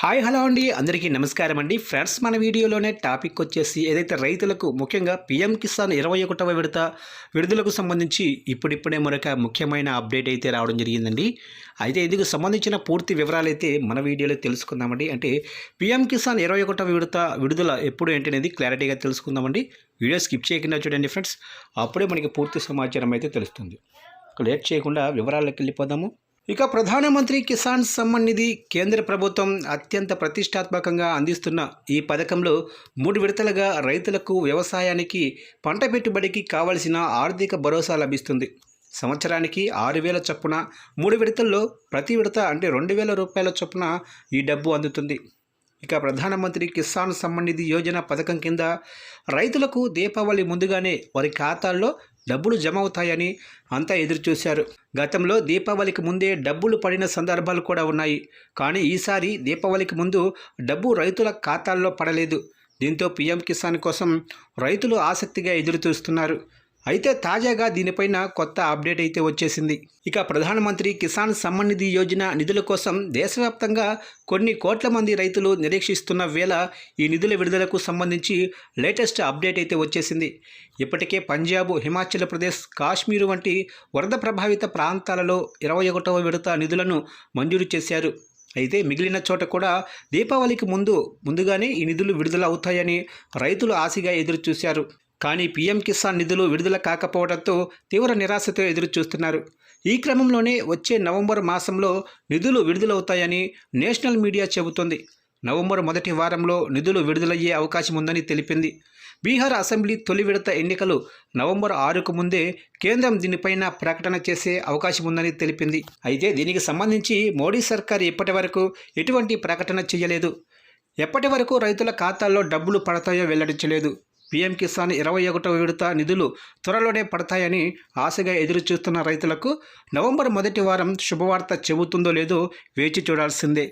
Hi hello అండి. అందరికీ నమస్కారం అండి. ఫ్రెండ్స్ మన వీడియోలోనే టాపిక్ వచ్చేసి ఏదైతే రైతులకు ముఖ్యంగా పిఎం కిసాన్ ఇరవై ఒకటవ విడత విడుదలకు సంబంధించి ఇప్పుడిప్పుడే మరొక ముఖ్యమైన అప్డేట్ అయితే రావడం జరిగిందండి. అయితే ఇందుకు సంబంధించిన పూర్తి వివరాలు అయితే మన వీడియోలో తెలుసుకుందామండి. అంటే పిఎం కిసాన్ ఇరవై ఒకటవ విడత విడుదల ఎప్పుడు ఏంటనేది క్లారిటీగా తెలుసుకుందామండి. వీడియో స్కిప్ చేయకుండా చూడండి ఫ్రెండ్స్. అప్పుడే మనకి పూర్తి సమాచారం అయితే తెలుస్తుంది. లేట్ చేయకుండా వివరాల్లోకి వెళ్ళిపోదాము. ఇక ప్రధానమంత్రి కిసాన్ సమ్మాన్ నిధి కేంద్ర ప్రభుత్వం అత్యంత ప్రతిష్టాత్మకంగా అందిస్తున్న ఈ పథకంలో మూడు విడతలుగా రైతులకు వ్యవసాయానికి పంట పెట్టుబడికి కావలసిన ఆర్థిక భరోసా లభిస్తుంది. సంవత్సరానికి ఆరు వేల చొప్పున మూడు విడతల్లో ప్రతి విడత అంటే రెండు వేల రూపాయల చొప్పున ఈ డబ్బు అందుతుంది. ఇక ప్రధానమంత్రి కిసాన్ సమ్మాన్ నిధి యోజన పథకం కింద రైతులకు దీపావళి ముందుగానే వారి ఖాతాల్లో డబ్బులు జమ అవుతాయని అంతా ఎదురుచూశారు గతంలో దీపావళికి ముందే డబ్బులు పడిన సందర్భాలు కూడా ఉన్నాయి. కానీ ఈసారి దీపావళికి ముందు డబ్బు రైతుల ఖాతాల్లో పడలేదు. దీంతో పీఎం కిసాన్ కోసం రైతులు ఆసక్తిగా ఎదురుచూస్తున్నారు. అయితే తాజాగా దీనిపైన కొత్త అప్డేట్ అయితే వచ్చేసింది. ఇక ప్రధానమంత్రి కిసాన్ సమ్మాన్ నిధి యోజన నిధుల కోసం దేశవ్యాప్తంగా కొన్ని కోట్ల మంది రైతులు నిరీక్షిస్తున్న వేళ ఈ నిధుల విడుదలకు సంబంధించి లేటెస్ట్ అప్డేట్ అయితే వచ్చేసింది. ఇప్పటికే పంజాబ్ హిమాచల్ ప్రదేశ్ కాశ్మీర్ వంటి వరద ప్రభావిత ప్రాంతాలలో ఇరవై ఒకటవ విడత నిధులను మంజూరు చేశారు. అయితే మిగిలిన చోట కూడా దీపావళికి ముందు ముందుగానే ఈ నిధులు విడుదల అవుతాయని రైతులు ఆశగా ఎదురుచూశారు. కానీ పీఎం కిసాన్ నిధులు విడుదల కాకపోవడంతో తీవ్ర నిరాశతో ఎదురుచూస్తున్నారు. ఈ క్రమంలోనే వచ్చే నవంబర్ మాసంలో నిధులు విడుదలవుతాయని నేషనల్ మీడియా చెబుతోంది. నవంబర్ మొదటి వారంలో నిధులు విడుదలయ్యే అవకాశం ఉందని తెలిపింది. బీహార్ అసెంబ్లీ తొలి విడత ఎన్నికలు నవంబర్ ఆరుకు ముందే కేంద్రం దీనిపైన ప్రకటన చేసే అవకాశం ఉందని తెలిపింది. అయితే దీనికి సంబంధించి మోడీ సర్కార్ ఇప్పటి వరకు ఎటువంటి ప్రకటన చేయలేదు. ఎప్పటి వరకు రైతుల ఖాతాల్లో డబ్బులు పడతాయో వెల్లడించలేదు. పీఎం కిసాన్ ఇరవై ఒకటవ విడత నిధులు త్వరలోనే పడతాయని ఆశగా ఎదురుచూస్తున్న రైతులకు నవంబర్ మొదటి వారం శుభవార్త చెబుతుందో లేదో వేచి చూడాల్సిందే.